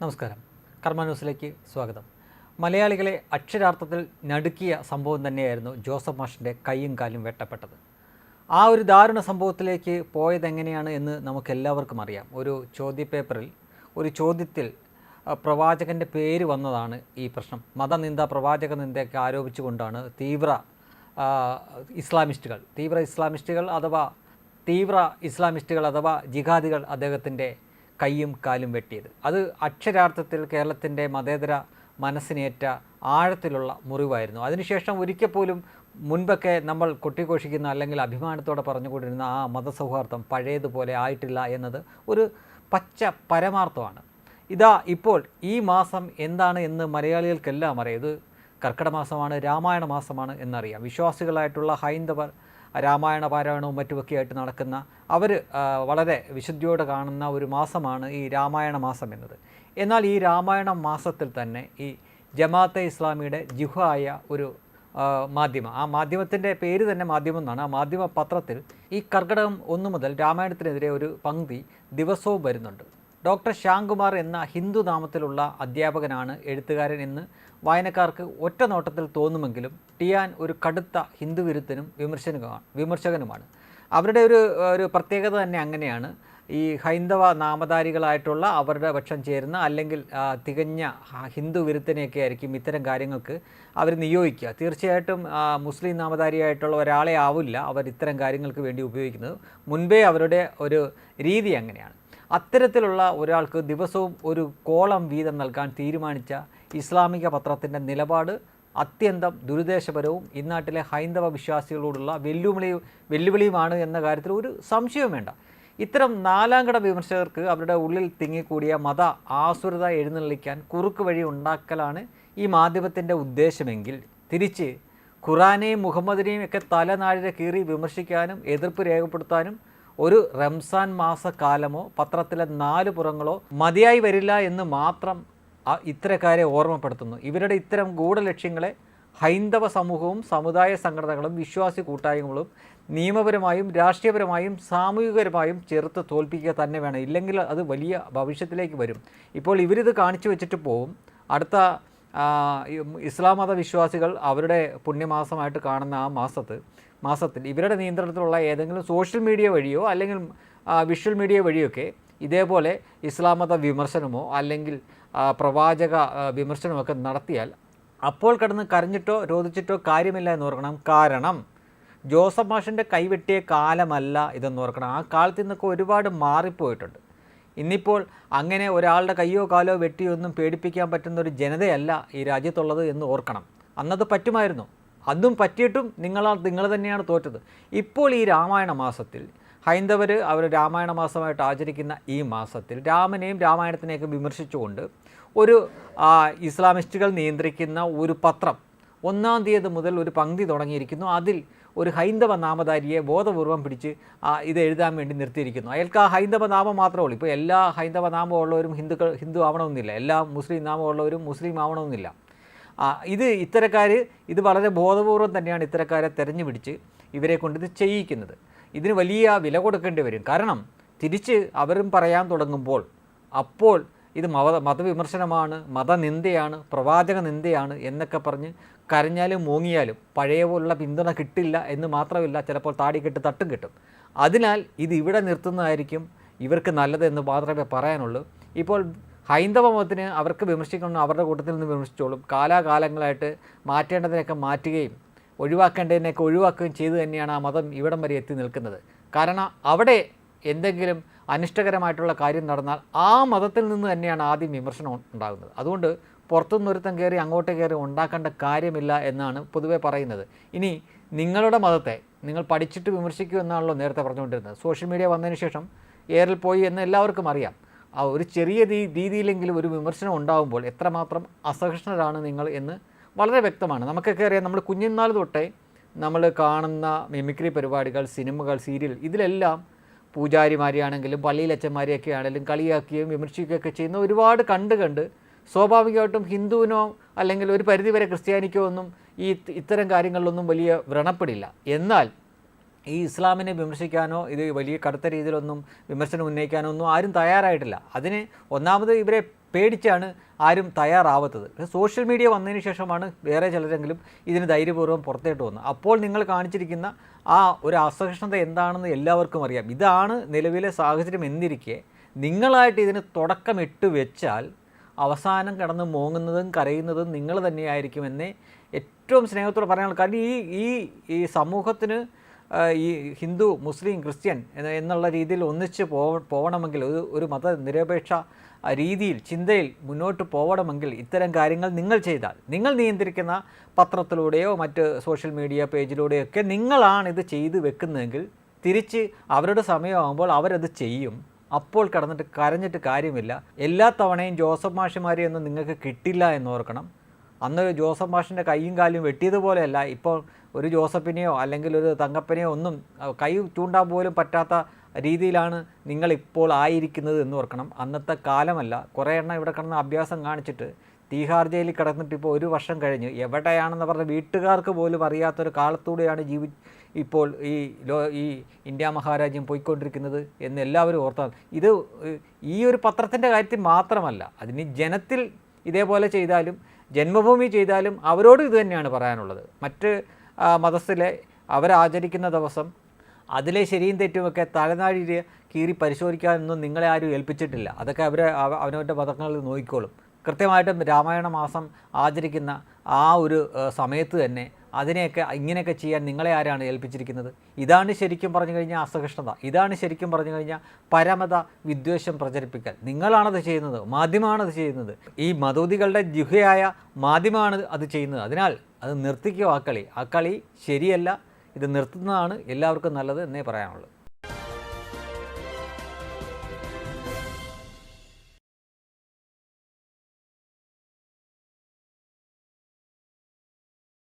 നമസ്കാരം. കർമ്മ ന്യൂസിലേക്ക് സ്വാഗതം. മലയാളികളെ അക്ഷരാർത്ഥത്തിൽ നടുക്കിയ സംഭവം തന്നെയായിരുന്നു ജോസഫ് മാഷിന്റെ കൈയും കാലും വെട്ടപ്പെട്ടത്. ആ ഒരു ദാരുണ സംഭവത്തിലേക്ക് പോയതെങ്ങനെയാണ് എന്ന് നമുക്കെല്ലാവർക്കും അറിയാം. ഒരു ചോദ്യപേപ്പറിൽ ഒരു ചോദ്യത്തിൽ പ്രവാചകന്റെ പേര് വന്നതാണ് ഈ പ്രശ്നം. മതനിന്ദ പ്രവാചക നിന്ദയൊക്കെ ആരോപിച്ചുകൊണ്ടാണ് തീവ്ര ഇസ്ലാമിസ്റ്റുകൾ തീവ്ര ഇസ്ലാമിസ്റ്റുകൾ അഥവാ തീവ്ര ഇസ്ലാമിസ്റ്റുകൾ അഥവാ ജിഹാദികൾ അദ്ദേഹത്തിന്റെ കൈയും കാലും വെട്ടിയത്. അത് അക്ഷരാർത്ഥത്തിൽ കേരളത്തിന്റെ മതേതര മനസ്സിനേറ്റ ആഴത്തിലുള്ള മുറിവായിരുന്നു. അതിനുശേഷം ഒരിക്കൽ പോലും മുൻപൊക്കെ നമ്മൾ കൊട്ടിഘോഷിക്കുന്ന അല്ലെങ്കിൽ അഭിമാനത്തോടെ പറഞ്ഞുകൊണ്ടിരുന്ന ആ മതസൗഹാർദ്ദം പഴയതുപോലെ ആയിട്ടില്ല എന്നത് ഒരു പച്ച പരമാർത്ഥമാണ്. ഇതാ ഇപ്പോൾ ഈ മാസം എന്താണ് എന്ന് മലയാളികൾക്കെല്ലാം അറിയാം. ഇത് കർക്കിടമാസമാണ് രാമായണ മാസമാണ് എന്നറിയാം. വിശ്വാസികളായിട്ടുള്ള ഹൈന്ദവർ രാമായണ പാരായണവും മറ്റുമൊക്കെ ആയിട്ട് നടക്കുന്ന അവർ വളരെ വിശുദ്ധിയോടെ കാണുന്ന ഒരു മാസമാണ് ഈ രാമായണ മാസം എന്നത്. എന്നാൽ ഈ രാമായണ മാസത്തിൽ തന്നെ ഈ ജമാഅത്തെ ഇസ്ലാമിയുടെ ജുഹായ ഒരു മാധ്യമം ആ മാധ്യമത്തിന്റെ പേര് തന്നെ മാധ്യമം എന്നാണ്. ആ മാധ്യമ പത്രത്തിൽ ഈ കർക്കിടകം ഒന്നു മുതൽ രാമായണത്തിനെതിരെ ഒരു പങ്ക്തി ദിവസവും വരുന്നുണ്ട്. ഡോക്ടർ ശ്യാംകുമാർ എന്ന ഹിന്ദു നാമത്തിലുള്ള അധ്യാപകനാണ് എഴുത്തുകാരൻ എന്ന് വായനക്കാർക്ക് ഒറ്റ നോട്ടത്തിൽ തോന്നുമെങ്കിലും ടിയാൻ ഒരു കടുത്ത ഹിന്ദു വിരുദ്ധനും വിമർശനവുമാണ് വിമർശകനുമാണ്. അവരുടെ ഒരു ഒരു പ്രത്യേകത തന്നെ അങ്ങനെയാണ്. ഈ ഹൈന്ദവ നാമധാരികളായിട്ടുള്ള അവരുടെ പക്ഷം ചേരുന്ന അല്ലെങ്കിൽ തികഞ്ഞ ഹിന്ദു വിരുദ്ധനെയൊക്കെ ആയിരിക്കും ഇത്തരം കാര്യങ്ങൾക്ക് അവർ നിയോഗിക്കുക. തീർച്ചയായിട്ടും മുസ്ലിം നാമധാരിയായിട്ടുള്ള ഒരാളെ ആവില്ല അവർ ഇത്തരം കാര്യങ്ങൾക്ക് വേണ്ടി ഉപയോഗിക്കുന്നത്. മുൻപേ അവരുടെ ഒരു രീതി അങ്ങനെയാണ്. അത്തരത്തിലുള്ള ഒരാൾക്ക് ദിവസവും ഒരു കോളം വീതം നൽകാൻ തീരുമാനിച്ച ഇസ്ലാമിക പത്രത്തിന്റെ നിലപാട് അത്യന്തം ദുരുദ്ദേശപരവും ഇന്നാട്ടിലെ ഹൈന്ദവ വിശ്വാസികളോടുള്ള വെല്ലുവിളി വെല്ലുവിളിയുമാണ് എന്ന കാര്യത്തിൽ ഒരു സംശയവും വേണ്ട. ഇത്തരം നാലാംകട വിമർശകർക്ക് അവരുടെ ഉള്ളിൽ തിങ്ങിക്കൂടിയ മത ആസുരത എഴുന്നള്ളിക്കാൻ കുറുക്ക് വഴി ഉണ്ടാക്കലാണ് ഈ മാധ്യമത്തിന്റെ ഉദ്ദേശമെങ്കിൽ തിരിച്ച് ഖുറാനെയും മുഹമ്മദിനെയും ഒക്കെ തലനാഴിക കീറി വിമർശിക്കാനും എതിർപ്പ് രേഖപ്പെടുത്താനും ഒരു റംസാൻ മാസക്കാലമോ പത്രത്തിലെ നാല് പുറങ്ങളോ മതിയായി വരില്ല എന്ന് മാത്രം ഇത്തരക്കാരെ ഓർമ്മപ്പെടുത്തുന്നു. ഇവരുടെ ഇത്തരം ഗൂഢലക്ഷ്യങ്ങളെ ഹൈന്ദവ സമൂഹവും സമുദായ സംഘടനകളും വിശ്വാസി കൂട്ടായ്മകളും നിയമപരമായും രാഷ്ട്രീയപരമായും സാമൂഹികപരമായും ചെറുത്ത് തോൽപ്പിക്കുക തന്നെ വേണം. ഇല്ലെങ്കിൽ അത് വലിയ ഭവിഷ്യത്തിലേക്ക് വരും. ഇപ്പോൾ ഇവരിത് കാണിച്ചു വെച്ചിട്ട് പോവും. അടുത്ത ഇസ്ലാം മത വിശ്വാസികൾ അവരുടെ പുണ്യമാസമായിട്ട് കാണുന്ന ആ മാസത്ത് മാസത്തിൽ. ഇവരുടെ നിയന്ത്രണത്തിലുള്ള ഏതെങ്കിലും സോഷ്യൽ മീഡിയ വഴിയോ അല്ലെങ്കിൽ വിഷ്വൽ മീഡിയ വഴിയൊക്കെ ഇതേപോലെ ഇസ്ലാം മത വിമർശനമോ അല്ലെങ്കിൽ പ്രവാചക വിമർശനമോ വിമർശനമൊക്കെ നടത്തിയാൽ അപ്പോൾ കിടന്ന് കരഞ്ഞിട്ടോ രോധിച്ചിട്ടോ കാര്യമില്ല എന്ന് ഓർക്കണം കാരണം ജോസഫ് മാഷിന്റെ കൈവെട്ടിയ കാലമല്ല ഇതെന്ന് ഓർക്കണം. ആ കാലത്ത് നിന്നൊക്കെ ഒരുപാട് മാറിപ്പോയിട്ടുണ്ട്. ഇന്നിപ്പോൾ അങ്ങനെ ഒരാളുടെ കയ്യോ കാലോ വെട്ടിയോ ഒന്നും പേടിപ്പിക്കാൻ പറ്റുന്ന ഒരു ജനതയല്ല ഈ രാജ്യത്തുള്ളത് എന്ന് ഓർക്കണം. അന്നത് പറ്റുമായിരുന്നു? അതും പറ്റിയിട്ടും നിങ്ങളാ നിങ്ങൾ തന്നെയാണ് തോറ്റത്. ഇപ്പോൾ ഈ രാമായണ മാസത്തിൽ ഹൈന്ദവർ അവർ രാമായണ മാസമായിട്ട് ആചരിക്കുന്ന ഈ മാസത്തിൽ രാമനെയും രാമായണത്തിനെയൊക്കെ വിമർശിച്ചുകൊണ്ട് ഒരു ഇസ്ലാമിസ്റ്റുകൾ നിയന്ത്രിക്കുന്ന ഒരു പത്രം ഒന്നാം തീയതി മുതൽ ഒരു പങ്ക്തി തുടങ്ങിയിരിക്കുന്നു. അതിൽ ഒരു ഹൈന്ദവ നാമധാരിയെ ബോധപൂർവം പിടിച്ച് ഇത് എഴുതാൻ വേണ്ടി നിർത്തിയിരിക്കുന്നു. അയാൾക്ക് ആ ഹൈന്ദവ നാമം മാത്രമേ ഉള്ളൂ. ഇപ്പോൾ എല്ലാ ഹൈന്ദവ നാമമുള്ളവരും ഹിന്ദുക്കൾ ഹിന്ദു ആവണമെന്നില്ല. എല്ലാ മുസ്ലിം നാമമുള്ളവരും മുസ്ലിം ആവണമെന്നില്ല. ഇത് ഇത്തരക്കാർ ഇത് വളരെ ബോധപൂർവം തന്നെയാണ് ഇത്തരക്കാരെ തെരഞ്ഞു പിടിച്ച് ഇവരെ കൊണ്ട് ഇത് ചെയ്യിക്കുന്നത്. ഇതിന് വലിയ വില കൊടുക്കേണ്ടി വരും. കാരണം തിരിച്ച് അവരും പറയാൻ തുടങ്ങുമ്പോൾ അപ്പോൾ ഇത് മത മതവിമർശനമാണ് മതനിന്ദയാണ് പ്രവാചക നിന്ദയാണ് എന്നൊക്കെ പറഞ്ഞ് കരഞ്ഞാലും മൂങ്ങിയാലും പഴയ പോലുള്ള പിന്തുണ കിട്ടില്ല എന്ന് മാത്രമല്ല ചിലപ്പോൾ താടിക്കെട്ട് തട്ടും കിട്ടും. അതിനാൽ ഇത് ഇവിടെ നിർത്തുന്നതായിരിക്കും ഇവർക്ക് നല്ലതെന്ന് മാത്രമേ പറയാനുള്ളൂ. ഇപ്പോൾ ഹൈന്ദവ മതത്തിന് അവർക്ക് വിമർശിക്കണം അവരുടെ കൂട്ടത്തിൽ നിന്ന് വിമർശിച്ചോളും. കാലാകാലങ്ങളായിട്ട് മാറ്റേണ്ടതിനൊക്കെ മാറ്റുകയും ഒഴിവാക്കേണ്ടതിനെയൊക്കെ ഒഴിവാക്കുകയും ചെയ്തു തന്നെയാണ് ആ മതം ഇവിടം വരെ എത്തി നിൽക്കുന്നത്. കാരണം അവിടെ എന്തെങ്കിലും അനിഷ്ടകരമായിട്ടുള്ള കാര്യം നടന്നാൽ ആ മതത്തിൽ നിന്ന് തന്നെയാണ് ആദ്യം വിമർശനം ഉണ്ടാകുന്നത്. അതുകൊണ്ട് പുറത്തുനിന്ന് ഒരുത്തം കയറി അങ്ങോട്ട് കയറി ഉണ്ടാക്കേണ്ട കാര്യമില്ല എന്നാണ് പൊതുവേ പറയുന്നത്. ഇനി നിങ്ങളുടെ മതത്തെ നിങ്ങൾ പഠിച്ചിട്ട് വിമർശിക്കൂ എന്നാണല്ലോ നേരത്തെ പറഞ്ഞുകൊണ്ടിരുന്നത്. സോഷ്യൽ മീഡിയ വന്നതിന് ശേഷം ഏറിൽ പോയി എന്ന് എല്ലാവർക്കും അറിയാം. ആ ഒരു ചെറിയ രീതിയിലെങ്കിലും ഒരു വിമർശനം ഉണ്ടാകുമ്പോൾ എത്രമാത്രം അസഹിഷ്ണരാണ് നിങ്ങൾ എന്ന് വളരെ വ്യക്തമാണ്. നമുക്കൊക്കെ അറിയാം നമ്മൾ കുഞ്ഞുനാൾ തൊട്ടേ നമ്മൾ കാണുന്ന മിമിക്രി പരിപാടികൾ സിനിമകൾ സീരിയൽ ഇതിലെല്ലാം പൂജാരിമാരെയാണെങ്കിലും പള്ളിയിലച്ചന്മാരെയൊക്കെ ആണെങ്കിലും കളിയാക്കുകയും വിമർശിക്കുകയൊക്കെ ചെയ്യുന്ന ഒരുപാട് കണ്ട് കണ്ട് സ്വാഭാവികമായിട്ടും ഹിന്ദുവിനോ അല്ലെങ്കിൽ ഒരു പരിധിവരെ ക്രിസ്ത്യാനിക്കോ ഒന്നും ഈ ഇത്തരം കാര്യങ്ങളിലൊന്നും വലിയ വ്രണപ്പെടില്ല. എന്നാൽ ഈ ഇസ്ലാമിനെ വിമർശിക്കാനോ ഇത് വലിയ കടുത്ത രീതിയിലൊന്നും വിമർശനം ഉന്നയിക്കാനോ ഒന്നും ആരും തയ്യാറായിട്ടില്ല. അതിന് ഒന്നാമത് ഇവരെ പേടിച്ചാണ് ആരും തയ്യാറാവാത്തത്. സോഷ്യൽ മീഡിയ വന്നതിന് ശേഷമാണ് വേറെ ചിലരെങ്കിലും ഇതിന് ധൈര്യപൂർവം പുറത്തേട്ട് വന്നത്. അപ്പോൾ നിങ്ങൾ കാണിച്ചിരിക്കുന്ന ആ ഒരു അസഹിഷ്ണുത എന്താണെന്ന് എല്ലാവർക്കും അറിയാം. ഇതാണ് നിലവിലെ സാഹചര്യം എന്നിരിക്കെ നിങ്ങളായിട്ട് ഇതിന് തുടക്കമിട്ട് വെച്ചാൽ അവസാനം കിടന്ന് മോങ്ങുന്നതും കരയുന്നതും നിങ്ങൾ തന്നെയായിരിക്കുമെന്നേ ഏറ്റവും സ്നേഹത്തോടെ പറയാനുള്ള. കാരണം ഈ ഈ സമൂഹത്തിന് ഈ ഹിന്ദു മുസ്ലിം ക്രിസ്ത്യൻ എന്നുള്ള രീതിയിൽ ഒന്നിച്ച് പോ പോകണമെങ്കിൽ ഒരു ഒരു മതനിരപേക്ഷ രീതിയിൽ ചിന്തയിൽ മുന്നോട്ട് പോകണമെങ്കിൽ ഇത്തരം കാര്യങ്ങൾ നിങ്ങൾ ചെയ്താൽ നിങ്ങൾ നിയന്ത്രിക്കുന്ന പത്രത്തിലൂടെയോ മറ്റ് സോഷ്യൽ മീഡിയ പേജിലൂടെയോ ഒക്കെ നിങ്ങളാണ് ഇത് ചെയ്ത് വെക്കുന്നതെങ്കിൽ തിരിച്ച് അവരുടെ സമയമാകുമ്പോൾ അവരത് ചെയ്യും. അപ്പോൾ കടന്നിട്ട് കരഞ്ഞിട്ട് കാര്യമില്ല. എല്ലാ തവണയും ജോസഫ് മാഷിമാരെയൊന്നും നിങ്ങൾക്ക് കിട്ടില്ല എന്ന് ഓർക്കണം. അന്ന് ജോസഫ് മാഷിന്റെ കൈയും കാലും വെട്ടിയതുപോലെയല്ല. ഇപ്പോൾ ഒരു ജോസഫിനെയോ അല്ലെങ്കിൽ ഒരു തങ്കപ്പനെയോ ഒന്നും കൈ ചൂണ്ടാൻ പോലും പറ്റാത്ത രീതിയിലാണ് നിങ്ങളിപ്പോൾ ആയിരിക്കുന്നത് എന്ന് ഓർക്കണം. അന്നത്തെ കാലമല്ല. കുറേ എണ്ണം ഇവിടെ കിടന്ന് അഭ്യാസം കാണിച്ചിട്ട് തീഹാർ ജയിലിൽ കിടന്നിട്ട് ഇപ്പോൾ ഒരു വർഷം കഴിഞ്ഞ് എവിടെയാണെന്ന് പറഞ്ഞ വീട്ടുകാർക്ക് പോലും അറിയാത്തൊരു കാലത്തൂടെയാണ് ജീവി ഇപ്പോൾ ഈ ലോ ഈ ഇന്ത്യ മഹാരാജ്യം പോയിക്കൊണ്ടിരിക്കുന്നത് എന്ന് എല്ലാവരും ഓർത്താൽ ഇത് ഈ ഒരു പത്രത്തിന്റെ കാര്യത്തിൽ മാത്രമല്ല. അതിന് ജനത്തിൽ ഇതേപോലെ ചെയ്താലും ജന്മഭൂമി ചെയ്താലും അവരോട് ഇത് തന്നെയാണ് പറയാനുള്ളത്. മറ്റ് മതസ്ഥിലെ അവരാചരിക്കുന്ന ദിവസം അതിലെ ശരിയും തെറ്റുമൊക്കെ തലനാഴി കീറി പരിശോധിക്കാനൊന്നും നിങ്ങളെ ആരും ഏൽപ്പിച്ചിട്ടില്ല. അതൊക്കെ അവർ അവനവന്റെ മതങ്ങളിൽ നോക്കിക്കോളും. കൃത്യമായിട്ടും രാമായണ മാസം ആചരിക്കുന്ന ആ ഒരു സമയത്ത് തന്നെ അതിനെയൊക്കെ ഇങ്ങനെയൊക്കെ ചെയ്യാൻ നിങ്ങളെ ആരാണ് ഏൽപ്പിച്ചിരിക്കുന്നത്? ഇതാണ് ശരിക്കും പറഞ്ഞു കഴിഞ്ഞാൽ അസഹിഷ്ണുത. ഇതാണ് ശരിക്കും പറഞ്ഞു കഴിഞ്ഞാൽ പരമത വിദ്വേഷം പ്രചരിപ്പിക്കൽ. നിങ്ങളാണത് ചെയ്യുന്നത് മാധ്യമമാണത് ചെയ്യുന്നത്. ഈ മതോദികളുടെ ജിഹയായ മാധ്യമമാണ് അത് ചെയ്യുന്നത്. അതിനാൽ അത് നിർത്തിക്കോ ആ കളി? ആ കളി ശരിയല്ല ഇത് നിർത്തുന്നതാണ് എല്ലാവർക്കും നല്ലത് എന്നേ പറയാനുള്ളൂ.